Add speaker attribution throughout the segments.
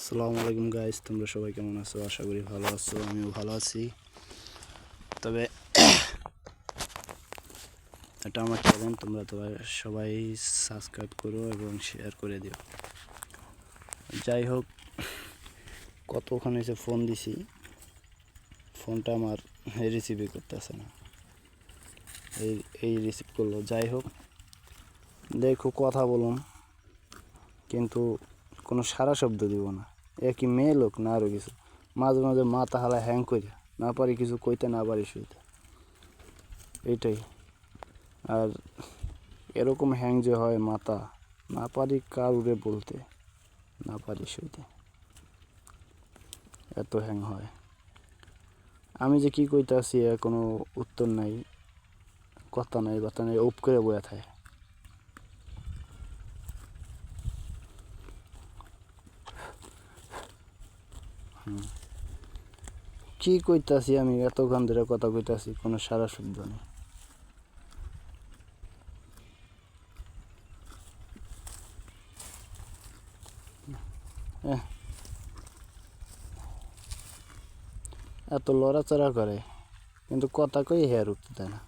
Speaker 1: আসসালামু আলাইকুম গাইস তোমরা সবাই কেমন আছো? আশা করি ভালো আছো, আমিও ভালো আছি। তবে এটা আমার চ্যানেল তোমরা তো সবাই সাবস্ক্রাইব করো এবং শেয়ার করে দিও। যাই হোক কতক্ষণ এসে ফোন দিছি ফোনটা আমার রিসিভই করতেছে না। এই এই রিসিভ করল। যাই হোক, দেখো, কথা বলুন। কিন্তু কোনো সারা শব্দ দিব না। এ কি মেয়ে লোক না আরও কিছু? মাঝে মাঝে মাথা হালা হ্যাং করে না পারি কিছু কইতে না পারি শুইতে। এইটাই। আর এরকম হ্যাং যে হয় মাথা, না পারি কার উড়ে বলতে, না পারি শুইতে। এত হ্যাং হয়। আমি যে কি কইতে আসি কোনো উত্তর নাই, কথা নাই, বার্তা নাই উপ করে বয়ে থাকে। কি কইতাছি আমি? এতক্ষণ ধরে কথা কইতাছি, কোনো সারা শব্দ নেই। এত লড়াচড়া করে, কিন্তু কথা কই হেয়ার উঠতে দেয় না।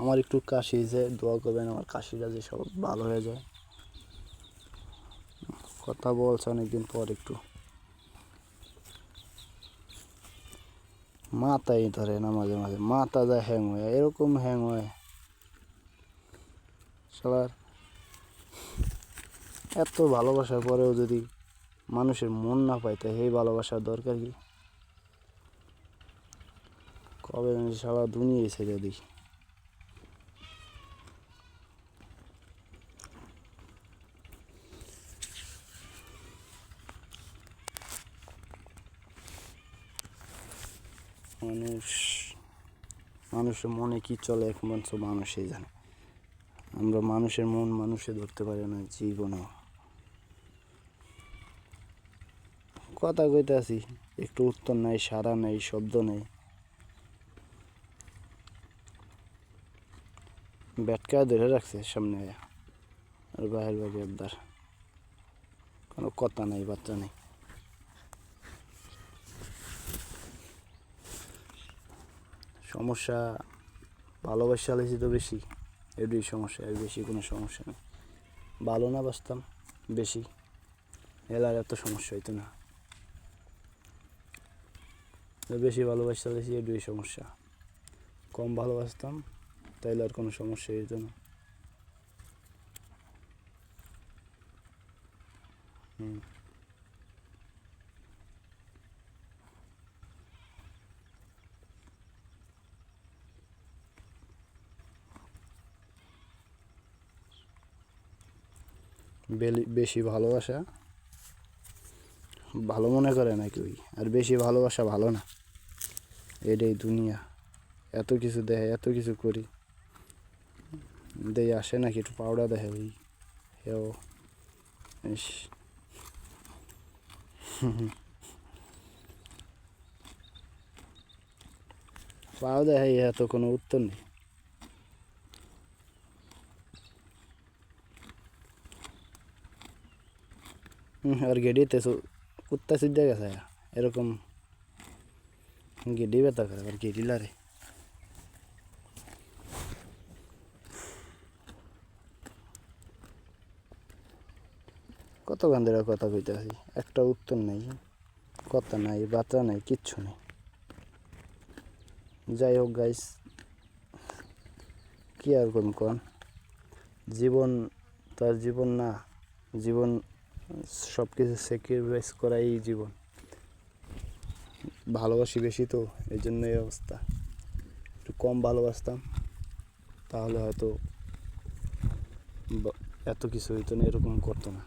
Speaker 1: আমার একটু কাশি যে, দোয়া করবেন, আমার কাশিটা যে সব ভালো হয়ে যায়। কথা বলছে অনেকদিন পর একটু। মাথাই ধরে না মাঝে মাঝে। মাথা যায় হ্যাং হয়, এরকম হ্যাং হয়। সবার এত ভালোবাসার পরেও যদি মানুষের মন না পায় তাই এই ভালোবাসার দরকার কি? কবে সারা দুনিয়ায় ছেড়ে দিই। মানুষ, মানুষের মনে কি চলে একমাত্র মানুষই জানে। আমরা মানুষের মন মানুষে ধরতে পারি না, জীবনও। কথা কইতে আছি, একটু উত্তর নাই সারা নেই, শব্দ নেই। ব্যাটকা ধরে রাখছে সামনে। আর বাহির বাকি একদার কোনো কথা নাই বাচ্চা নেই। সমস্যা, ভালোবাসা লেছি তো বেশি। এটাই সমস্যা, এর বেশি কোনো সমস্যা নেই। ভালো না বাসতাম বেশি। এলার এত সমস্যা হইতো না। বেশি ভালোবাসা লেছি এটাই সমস্যা। কম ভালোবাসতাম, তাইলে আর কোনো সমস্যা হইতো না। হুম। বেশি ভালোবাসা ভালো মনে করে না কেউই আর বেশি ভালোবাসা ভালো না। এটাই দুনিয়া। এত কিছু দেয়, এত কিছু করি। দেই আসে নাকি একটু পাউডার দেখে ওই? হেও, ইস। পাও দেখে এত কোনো উত্তর নেই। আর গেডিতে কুত্তা সিদ্ধা গেছে এরকম গেডি ব্যথা করে আর গেডি লারে কত গান্ধীরা কথা কইতে একটা উত্তর নেই কথা নাই বার্তা নাই কিচ্ছু নেই যাই হোক গাইস কি আর কোন জীবন তার জীবন না জীবন সব কিছু স্যাক্রিফাইস করাই জীবন। ভালোবাসি বেশি তো এই জন্য এই অবস্থা। একটু কম ভালোবাসতাম, তাহলে হয়তো এত কিছু হইতো না, এরকম করতো না।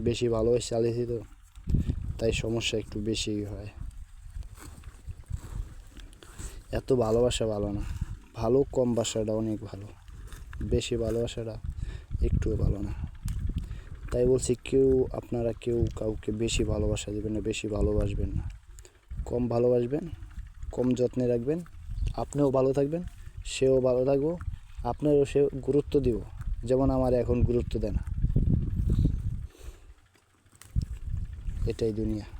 Speaker 1: বেশি ভালোবাসি চালিয়েছি তো, তাই সমস্যা একটু বেশি হয়। এত ভালোবাসা ভালো না। ভালো কম বাসাটা অনেক ভালো। বেশি ভালোবাসাটা একটুও ভালো না। তাই বলছি কেউ আপনারা কেউ কাউকে বেশি ভালোবাসা দেবেন না, বেশি ভালোবাসবেন না। কম ভালোবাসবেন, কম যত্নে রাখবেন, আপনিও ভালো থাকবেন, সেও ভালো থাকব, আপনারও সে গুরুত্ব দিব, যেমন আমার এখন গুরুত্ব দেয় না। এটাই দুনিয়া।